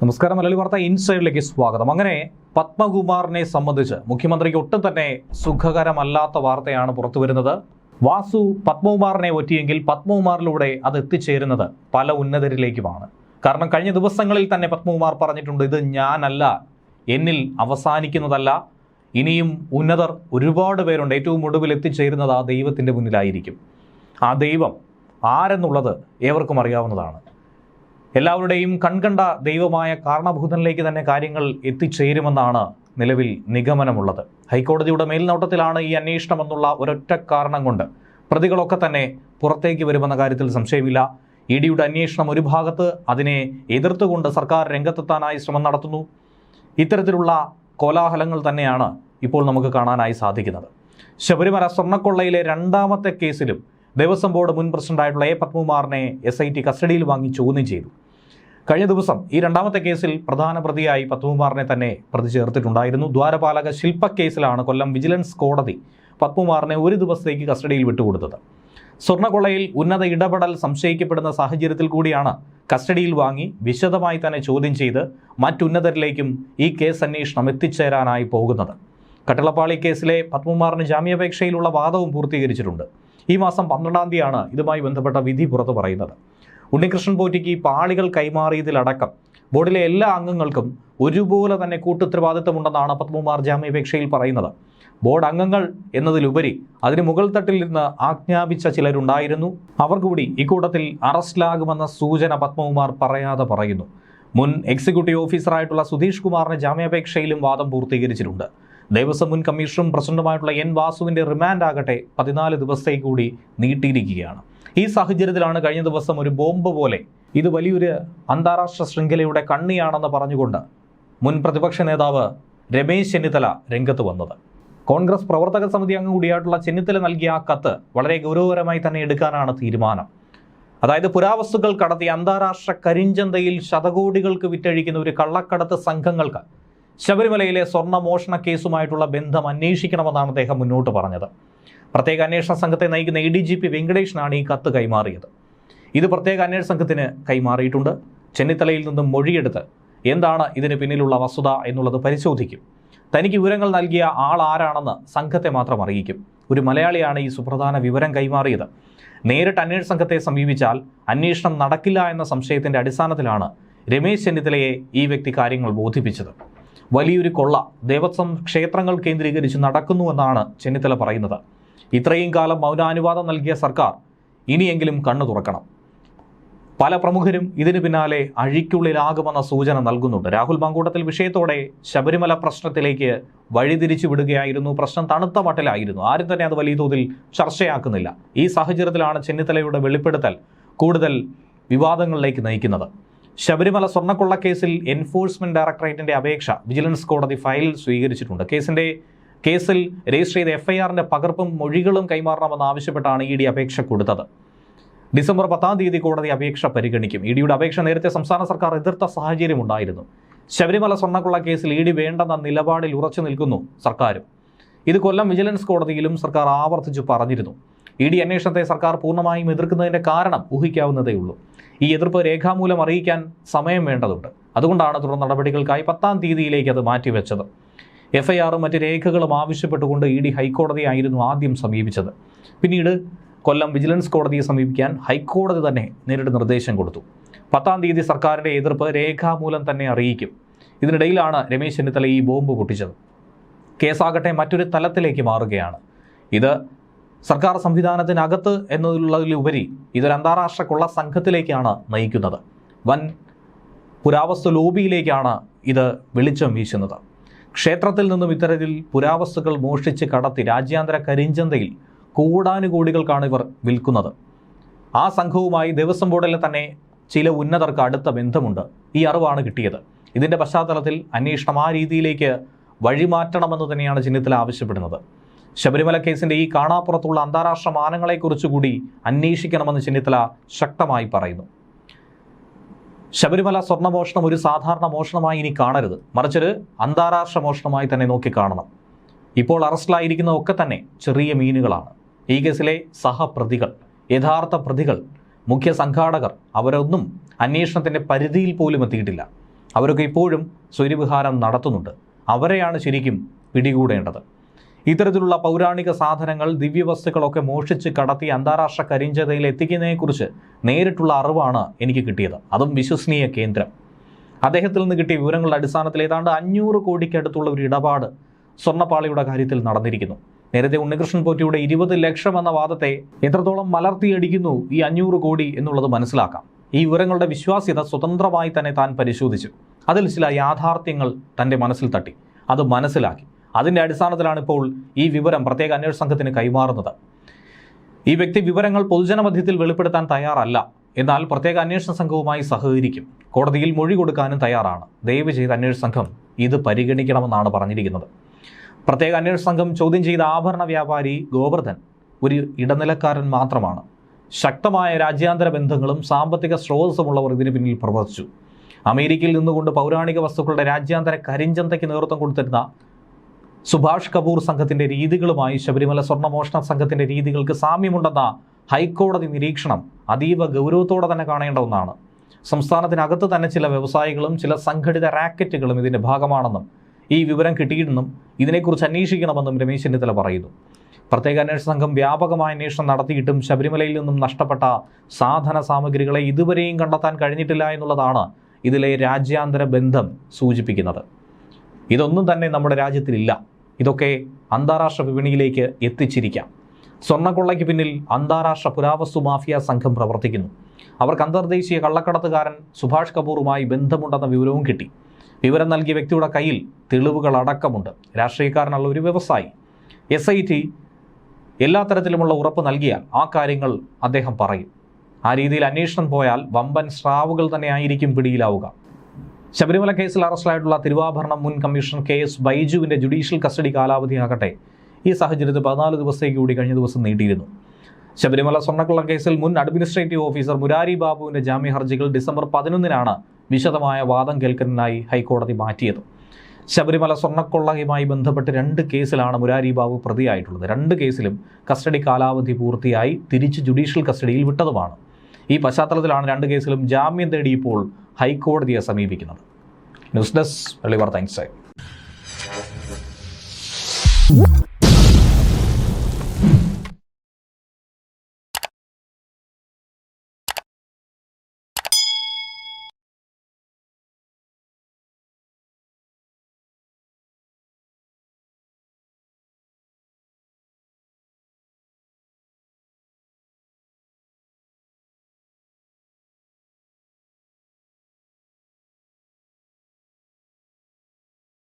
നമസ്കാരം. മലയാളി വാർത്ത ഇൻസൈഡിലേക്ക് സ്വാഗതം. അങ്ങനെ പത്മകുമാറിനെ സംബന്ധിച്ച് മുഖ്യമന്ത്രിക്ക് ഒട്ടും തന്നെ സുഖകരമല്ലാത്ത വാർത്തയാണ് പുറത്തു വരുന്നത്. വാസു പത്മകുമാറിനെ ഒറ്റിയെങ്കിൽ പത്മകുമാറിലൂടെ അത് എത്തിച്ചേരുന്നത് പല ഉന്നതരിലേക്കുമാണ്. കാരണം കഴിഞ്ഞ ദിവസങ്ങളിൽ തന്നെ പത്മകുമാർ പറഞ്ഞിട്ടുണ്ട് ഇത് ഞാനല്ല എന്നിൽ അവസാനിക്കുന്നതല്ല. ഇനിയും ഉന്നതർ ഒരുപാട് പേരുണ്ട്. ഏറ്റവും ഒടുവിൽ എത്തിച്ചേരുന്നത് ആ ദൈവത്തിന്റെ മുന്നിലായിരിക്കും. ആ ദൈവം ആരെന്നുള്ളത് ഏവർക്കും അറിയാവുന്നതാണ്. എല്ലാവരുടെയും കൺകണ്ട ദൈവമായ കാരണഭൂതനിലേക്ക് തന്നെ കാര്യങ്ങൾ എത്തിച്ചേരുമെന്നാണ് നിലവിൽ നിഗമനമുള്ളത്. ഹൈക്കോടതിയുടെ മേൽനോട്ടത്തിലാണ് ഈ അന്വേഷണം എന്നുള്ള ഒരൊറ്റ കാരണം കൊണ്ട് പ്രതികളൊക്കെ തന്നെ പുറത്തേക്ക് വരുമെന്ന കാര്യത്തിൽ സംശയമില്ല. ഇ ഡിയുടെ അന്വേഷണം ഒരു ഭാഗത്ത് അതിനെ എതിർത്തുകൊണ്ട് സർക്കാർ രംഗത്തെത്താനായി ശ്രമം നടത്തുന്നു. ഇത്തരത്തിലുള്ള കോലാഹലങ്ങൾ തന്നെയാണ് ഇപ്പോൾ നമുക്ക് കാണാനായി സാധിക്കുന്നത്. ശബരിമല സ്വർണക്കൊള്ളയിലെ രണ്ടാമത്തെ കേസിലും ദേവസ്വം ബോർഡ് മുൻ പ്രസിഡന്റായിട്ടുള്ള എ പത്മകുമാറിനെ എസ് ഐ ടി കസ്റ്റഡിയിൽ വാങ്ങി ചോദ്യം ചെയ്തു. കഴിഞ്ഞ ദിവസം ഈ രണ്ടാമത്തെ കേസിൽ പ്രധാന പ്രതിയായി പത്മകുമാറിനെ തന്നെ പ്രതി ചേർത്തിട്ടുണ്ടായിരുന്നു ദ്വാരപാലക ശില്പ കേസിലാണ് കൊല്ലം വിജിലൻസ് കോടതി പത്മകുമാറിനെ ഒരു ദിവസത്തേക്ക് കസ്റ്റഡിയിൽ വിട്ടുകൊടുത്തത്. സ്വർണക്കൊള്ളയിൽ ഉന്നത ഇടപെടൽ സംശയിക്കപ്പെടുന്ന സാഹചര്യത്തിൽ കൂടിയാണ് കസ്റ്റഡിയിൽ വാങ്ങി വിശദമായി തന്നെ ചോദ്യം ചെയ്ത് മറ്റുന്നതരിലേക്കും ഈ കേസ് അന്വേഷണം എത്തിച്ചേരാനായി പോകുന്നത്. കട്ടളപ്പാളി കേസിലെ പത്മകുമാറിന് ജാമ്യാപേക്ഷയിലുള്ള വാദവും പൂർത്തീകരിച്ചിട്ടുണ്ട്. ഈ മാസം പന്ത്രണ്ടാം തീയതിയാണ് ഇതുമായി ബന്ധപ്പെട്ട വിധി പുറത്തു പറയുന്നത്. ഉണ്ണികൃഷ്ണൻ പോറ്റിക്ക് പാളികൾ കൈമാറിയതിലടക്കം ബോർഡിലെ എല്ലാ അംഗങ്ങൾക്കും ഒരുപോലെ തന്നെ കൂട്ടുത്തരവാദിത്തമുണ്ടെന്നാണ് പത്മകുമാർ ജാമ്യാപേക്ഷയിൽ പറയുന്നത്. ബോർഡ് അംഗങ്ങൾ എന്നതിലുപരി അതിന് മുകൾ തട്ടിൽ നിന്ന് ആജ്ഞാപിച്ച ചിലരുണ്ടായിരുന്നു. അവർ കൂടി ഇക്കൂട്ടത്തിൽ അറസ്റ്റിലാകുമെന്ന സൂചന പത്മകുമാർ പറയാതെ പറയുന്നു. മുൻ എക്സിക്യൂട്ടീവ് ഓഫീസറായിട്ടുള്ള സുധീഷ് കുമാറിന് ജാമ്യാപേക്ഷയിലും വാദം പൂർത്തീകരിച്ചിട്ടുണ്ട്. ദേവസ്വം മുൻ കമ്മീഷണറും പ്രസിഡന്റുമായിട്ടുള്ള എൻ വാസുവിന്റെ റിമാൻഡ് ആകട്ടെ പതിനാല് ദിവസത്തേക്ക് കൂടി നീട്ടിയിരിക്കുകയാണ്. ഈ സാഹചര്യത്തിലാണ് കഴിഞ്ഞ ദിവസം ഒരു ബോംബ് പോലെ ഇത് വലിയൊരു അന്താരാഷ്ട്ര ശൃംഖലയുടെ കണ്ണിയാണെന്ന് പറഞ്ഞുകൊണ്ട് മുൻ പ്രതിപക്ഷ നേതാവ് രമേശ് ചെന്നിത്തല രംഗത്ത് വന്നത്. കോൺഗ്രസ് പ്രവർത്തക സമിതി അംഗം കൂടിയായിട്ടുള്ള ചെന്നിത്തല നൽകിയ ആ കത്ത് വളരെ ഗൗരവകരമായി തന്നെ എടുക്കാനാണ് തീരുമാനം. അതായത് പുരാവസ്തുക്കൾ കടത്തി അന്താരാഷ്ട്ര കരിഞ്ചന്തയിൽ ശതകോടികൾക്ക് വിറ്റഴിക്കുന്ന ഒരു കള്ളക്കടത്ത് സംഘങ്ങൾക്ക് ശബരിമലയിലെ സ്വർണ മോഷണ കേസുമായിട്ടുള്ള ബന്ധം അന്വേഷിക്കണമെന്നാണ് അദ്ദേഹം മുന്നോട്ട് പറഞ്ഞത്. പ്രത്യേക അന്വേഷണ സംഘത്തെ നയിക്കുന്ന എ ഡി ജി പി വെങ്കടേഷനാണ് ഈ കത്ത് കൈമാറിയത്. ഇത് പ്രത്യേക അന്വേഷണ സംഘത്തിന് കൈമാറിയിട്ടുണ്ട്. ചെന്നിത്തലയിൽ നിന്നും മൊഴിയെടുത്ത് എന്താണ് ഇതിന് പിന്നിലുള്ള വസ്തുത എന്നുള്ളത് പരിശോധിക്കും. തനിക്ക് വിവരങ്ങൾ നൽകിയ ആൾ ആരാണെന്ന് സംഘത്തെ മാത്രം അറിയിക്കും. ഒരു മലയാളിയാണ് ഈ സുപ്രധാന വിവരം കൈമാറിയത്. നേരിട്ട് അന്വേഷണ സംഘത്തെ സമീപിച്ചാൽ അന്വേഷണം നടക്കില്ല എന്ന സംശയത്തിന്റെ അടിസ്ഥാനത്തിലാണ് രമേശ് ചെന്നിത്തലയെ ഈ വ്യക്തി കാര്യങ്ങൾ ബോധിപ്പിച്ചത്. വലിയൊരു കൊള്ള ദേവസ്വം ക്ഷേത്രങ്ങൾ കേന്ദ്രീകരിച്ച് നടക്കുന്നുവെന്നാണ് ചെന്നിത്തല പറയുന്നത്. ഇത്രയും കാലം മൗനാനുവാദം നൽകിയ സർക്കാർ ഇനിയെങ്കിലും കണ്ണു തുറക്കണം. പല പ്രമുഖരും ഇതിന് പിന്നാലെ അഴിക്കുള്ളിലാകുമെന്ന സൂചന നൽകുന്നുണ്ട്. രാഹുൽ മാങ്കൂട്ടത്തിൽ വിഷയത്തോടെ ശബരിമല പ്രശ്നത്തിലേക്ക് വഴിതിരിച്ചു വിടുകയായിരുന്നു. പ്രശ്നം തണുത്ത മട്ടിലായിരുന്നു. ആരും തന്നെ അത് വലിയ തോതിൽ ചർച്ചയാക്കുന്നില്ല. ഈ സാഹചര്യത്തിലാണ് ചെന്നിത്തലയുടെ വെളിപ്പെടുത്തൽ കൂടുതൽ വിവാദങ്ങളിലേക്ക് നയിക്കുന്നത്. ശബരിമല സ്വർണക്കൊള്ള കേസിൽ എൻഫോഴ്സ്മെന്റ് ഡയറക്ടറേറ്റിന്റെ അപേക്ഷ വിജിലൻസ് കോടതി ഫയൽ സ്വീകരിച്ചിട്ടുണ്ട്. കേസിന്റെ കേസിൽ രജിസ്റ്റർ ചെയ്ത എഫ്ഐആറിന്റെ പകർപ്പും മൊഴികളും കൈമാറണമെന്ന് ആവശ്യപ്പെട്ടാണ് ഇ ഡി അപേക്ഷ കൊടുത്തത്. ഡിസംബർ പത്താം തീയതി കോടതി അപേക്ഷ പരിഗണിക്കും. ഇ ഡിയുടെ അപേക്ഷ നേരത്തെ സംസ്ഥാന സർക്കാർ എതിർത്ത സാഹചര്യമുണ്ടായിരുന്നു ശബരിമല സ്വർണക്കൊള്ള കേസിൽ ഇ ഡി വേണ്ടെന്ന നിലപാടിൽ ഉറച്ചു നിൽക്കുന്നു സർക്കാരും. ഇത് കൊല്ലം വിജിലൻസ് കോടതിയിലും സർക്കാർ ആവർത്തിച്ചു പറഞ്ഞിരുന്നു. ഇ ഡി അന്വേഷണത്തെ സർക്കാർ പൂർണമായും എതിർക്കുന്നതിന്റെ കാരണം ഊഹിക്കാവുന്നതേ ഉള്ളൂ. ഈ എതിർപ്പ് രേഖാമൂലം അറിയിക്കാൻ സമയം വേണ്ടതുണ്ട്. അതുകൊണ്ടാണ് തുടർ നടപടികൾക്കായി പത്താം തീയതിയിലേക്ക് അത് മാറ്റിവെച്ചത്. എഫ്ഐആറും മറ്റ് രേഖകളും ആവശ്യപ്പെട്ടുകൊണ്ട് ഇ ഡി ഹൈക്കോടതിയായിരുന്നു ആദ്യം സമീപിച്ചത്. പിന്നീട് കൊല്ലം വിജിലൻസ് കോടതിയെ സമീപിക്കാൻ ഹൈക്കോടതി തന്നെ നേരിട്ട് നിർദ്ദേശം കൊടുത്തു. പത്താം തീയതി സർക്കാരിന്റെ എതിർപ്പ് രേഖാമൂലം തന്നെ അറിയിക്കും. ഇതിനിടയിലാണ് രമേശ് ചെന്നിത്തല ഈ ബോംബ് പൊട്ടിച്ചത്. കേസാകട്ടെ മറ്റൊരു തലത്തിലേക്ക് മാറുകയാണ്. ഇത് സർക്കാർ സംവിധാനത്തിനകത്ത് എന്നതിലുള്ളതിലുപരി ഇതൊരു അന്താരാഷ്ട്ര കൊള്ള സംഘത്തിലേക്കാണ് നയിക്കുന്നത്. വൻ പുരാവസ്തു ലോബിയിലേക്കാണ് ഇത് വെളിച്ചം വീശുന്നത്. ക്ഷേത്രത്തിൽ നിന്നും ഇത്തരത്തിൽ പുരാവസ്തുക്കൾ മോഷ്ടിച്ച് കടത്തി രാജ്യാന്തര കരിഞ്ചന്തയിൽ കൂടാനുകൂടികൾക്കാണ് ഇവർ വിൽക്കുന്നത്. ആ സംഘവുമായി ദേവസ്വം ബോർഡിലെ തന്നെ ചില ഉന്നതർക്ക് അടുത്ത ബന്ധമുണ്ട്. ഈ അറിവാണ് കിട്ടിയത്. ഇതിന്റെ പശ്ചാത്തലത്തിൽ അന്വേഷണം ആ രീതിയിലേക്ക് വഴിമാറ്റണമെന്ന് തന്നെയാണ് ചിഹ്നത്തിൽ ആവശ്യപ്പെടുന്നത്. ശബരിമല കേസിന്റെ ഈ കാണാപ്പുറത്തുള്ള അന്താരാഷ്ട്ര മാനങ്ങളെക്കുറിച്ചുകൂടി അന്വേഷിക്കണമെന്ന് ചെന്നിത്തല ശക്തമായി പറയുന്നു. ശബരിമല സ്വർണമോഷണം ഒരു സാധാരണ മോഷണമായി ഇനി കാണരുത്. മറിച്ചൊരു അന്താരാഷ്ട്ര മോഷണമായി തന്നെ നോക്കി കാണണം. ഇപ്പോൾ അറസ്റ്റിലായിരിക്കുന്നതൊക്കെ തന്നെ ചെറിയ മീനുകളാണ്. ഈ കേസിലെ സഹപ്രതികൾ യഥാർത്ഥ പ്രതികൾ മുഖ്യ സംഘാടകർ അവരൊന്നും അന്വേഷണത്തിന്റെ പരിധിയിൽ പോലും എത്തിയിട്ടില്ല. അവരൊക്കെ ഇപ്പോഴും സ്വൈര്യവിഹാരം നടത്തുന്നുണ്ട്. അവരെയാണ് ശരിക്കും പിടികൂടേണ്ടത്. ഇത്തരത്തിലുള്ള പൗരാണിക സാധനങ്ങൾ ദിവ്യവസ്തുക്കളൊക്കെ മോഷിച്ച് കടത്തി അന്താരാഷ്ട്ര കരിഞ്ചതയിൽ എത്തിക്കുന്നതിനെക്കുറിച്ച് നേരിട്ടുള്ള അറിവാണ് എനിക്ക് കിട്ടിയത്. അതും വിശ്വസനീയ കേന്ദ്രം. അദ്ദേഹത്തിൽ നിന്ന് കിട്ടിയ വിവരങ്ങളുടെ അടിസ്ഥാനത്തിൽ ഏതാണ്ട് അഞ്ഞൂറ് കോടിക്കടുത്തുള്ള ഒരു ഇടപാട് സ്വർണപ്പാളിയുടെ കാര്യത്തിൽ നടന്നിരിക്കുന്നു. നേരത്തെ ഉണ്ണികൃഷ്ണൻ പോറ്റിയുടെ ഇരുപത് ലക്ഷം എന്ന വാദത്തെ എത്രത്തോളം മലർത്തിയടിക്കുന്നു ഈ അഞ്ഞൂറ് കോടി എന്നുള്ളത് മനസ്സിലാക്കാം. ഈ വിവരങ്ങളുടെ വിശ്വാസ്യത സ്വതന്ത്രമായി തന്നെ താൻ പരിശോധിച്ചു. അതിൽ ചില യാഥാർത്ഥ്യങ്ങൾ തന്റെ മനസ്സിൽ തട്ടി. അത് മനസ്സിലാക്കി. അതിന്റെ അടിസ്ഥാനത്തിലാണ് ഇപ്പോൾ ഈ വിവരം പ്രത്യേക അന്വേഷണ സംഘത്തിന് കൈമാറുന്നത്. ഈ വ്യക്തി വിവരങ്ങൾ പൊതുജനമധ്യത്തിൽ വെളിപ്പെടുത്താൻ തയ്യാറല്ല. എന്നാൽ പ്രത്യേക അന്വേഷണ സംഘവുമായി സഹകരിക്കും. കോടതിയിൽ മൊഴി കൊടുക്കാനും തയ്യാറാണ്. ദയവ് ചെയ്ത് അന്വേഷണ സംഘം ഇത് പരിഗണിക്കണമെന്നാണ് പറഞ്ഞിരിക്കുന്നത്. പ്രത്യേക അന്വേഷണ സംഘം ചോദ്യം ചെയ്ത ആഭരണ വ്യാപാരി ഗോവർദ്ധൻ ഒരു ഇടനിലക്കാരൻ മാത്രമാണ്. ശക്തമായ രാജ്യാന്തര ബന്ധങ്ങളും സാമ്പത്തിക സ്രോതസ്സുമുള്ളവർ ഇതിന് പിന്നിൽ പ്രവർത്തിച്ചു. അമേരിക്കയിൽ നിന്നുകൊണ്ട് പൗരാണിക വസ്തുക്കളുടെ രാജ്യാന്തര കരിഞ്ചന്തയ്ക്ക് നേതൃത്വം കൊടുത്തിരുന്ന സുഭാഷ് കപൂർ സംഘത്തിന്റെ രീതികളുമായി ശബരിമല സ്വർണമോഷണ സംഘത്തിന്റെ രീതികൾക്ക് സാമ്യമുണ്ടെന്ന ഹൈക്കോടതി നിരീക്ഷണം അതീവ ഗൗരവത്തോടെ തന്നെ കാണേണ്ട ഒന്നാണ്. സംസ്ഥാനത്തിനകത്ത് തന്നെ ചില വ്യവസായികളും ചില സംഘടിത റാക്കറ്റുകളും ഇതിന്റെ ഭാഗമാണെന്നും ഈ വിവരം കിട്ടിയിട്ടും ഇതിനെക്കുറിച്ച് അന്വേഷിക്കണമെന്നും രമേശ് ചെന്നിത്തല പറയുന്നു. പ്രത്യേക അന്വേഷണ സംഘം വ്യാപകമായ അന്വേഷണം നടത്തിയിട്ടും ശബരിമലയിൽ നിന്നും നഷ്ടപ്പെട്ട സാധന സാമഗ്രികളെ ഇതുവരെയും കണ്ടെത്താൻ കഴിഞ്ഞിട്ടില്ല എന്നുള്ളതാണ് ഇതിലെ രാജ്യാന്തര ബന്ധം സൂചിപ്പിക്കുന്നത്. ഇതൊന്നും തന്നെ നമ്മുടെ രാജ്യത്തിലില്ല. ഇതൊക്കെ അന്താരാഷ്ട്ര വിപണിയിലേക്ക് എത്തിച്ചിരിക്കാം. സ്വർണക്കൊള്ളയ്ക്ക് പിന്നിൽ അന്താരാഷ്ട്ര പുരാവസ്തു മാഫിയ സംഘം പ്രവർത്തിക്കുന്നു. അവർക്ക് അന്തർദേശീയ കള്ളക്കടത്തുകാരൻ സുഭാഷ് കപൂറുമായി ബന്ധമുണ്ടെന്ന വിവരവും കിട്ടി. വിവരം നൽകിയ വ്യക്തിയുടെ കയ്യിൽ തെളിവുകൾ അടക്കമുണ്ട്. രാഷ്ട്രീയക്കാരനുള്ള ഒരു വ്യവസായി. എസ് ഐ ടി എല്ലാ തരത്തിലുമുള്ള ഉറപ്പ് നൽകിയാൽ ആ കാര്യങ്ങൾ അദ്ദേഹം പറയും. ആ രീതിയിൽ അന്വേഷണം പോയാൽ വമ്പൻ സ്രാവുകൾ തന്നെ ആയിരിക്കും പിടിയിലാവുക. ശബരിമല കേസിൽ അറസ്റ്റിലായിട്ടുള്ള തിരുവാഭരണം മുൻ കമ്മീഷണർ കെ എസ് ബൈജുവിന്റെ ജുഡീഷ്യൽ കസ്റ്റഡി കാലാവധിയാകട്ടെ. ഈ സാഹചര്യത്തിൽ പതിനാല് ദിവസത്തേക്ക് കൂടി കഴിഞ്ഞ ദിവസം നീട്ടിയിരുന്നു. ശബരിമല സ്വർണക്കൊള്ള കേസിൽ മുൻ അഡ്മിനിസ്ട്രേറ്റീവ് ഓഫീസർ മുരാരി ബാബുവിന്റെ ജാമ്യ ഹർജികൾ ഡിസംബർ പതിനൊന്നിനാണ് വിശദമായ വാദം കേൾക്കലിനായി ഹൈക്കോടതി മാറ്റിയത്. ശബരിമല സ്വർണക്കൊള്ളയുമായി ബന്ധപ്പെട്ട് രണ്ട് കേസിലാണ് മുരാരി ബാബു പ്രതിയായിട്ടുള്ളത്. രണ്ട് കേസിലും കസ്റ്റഡി കാലാവധി പൂർത്തിയായി തിരിച്ച് ജുഡീഷ്യൽ കസ്റ്റഡിയിൽ വിട്ടതുമാണ്. ഈ പശ്ചാത്തലത്തിലാണ് രണ്ട് കേസിലും ജാമ്യം തേടി ഇപ്പോൾ ഹൈക്കോടതിയെ സമീപിക്കുന്നത്. ന്യൂസ് ഡെസ്ക് വെള്ളി താങ്ക്സ്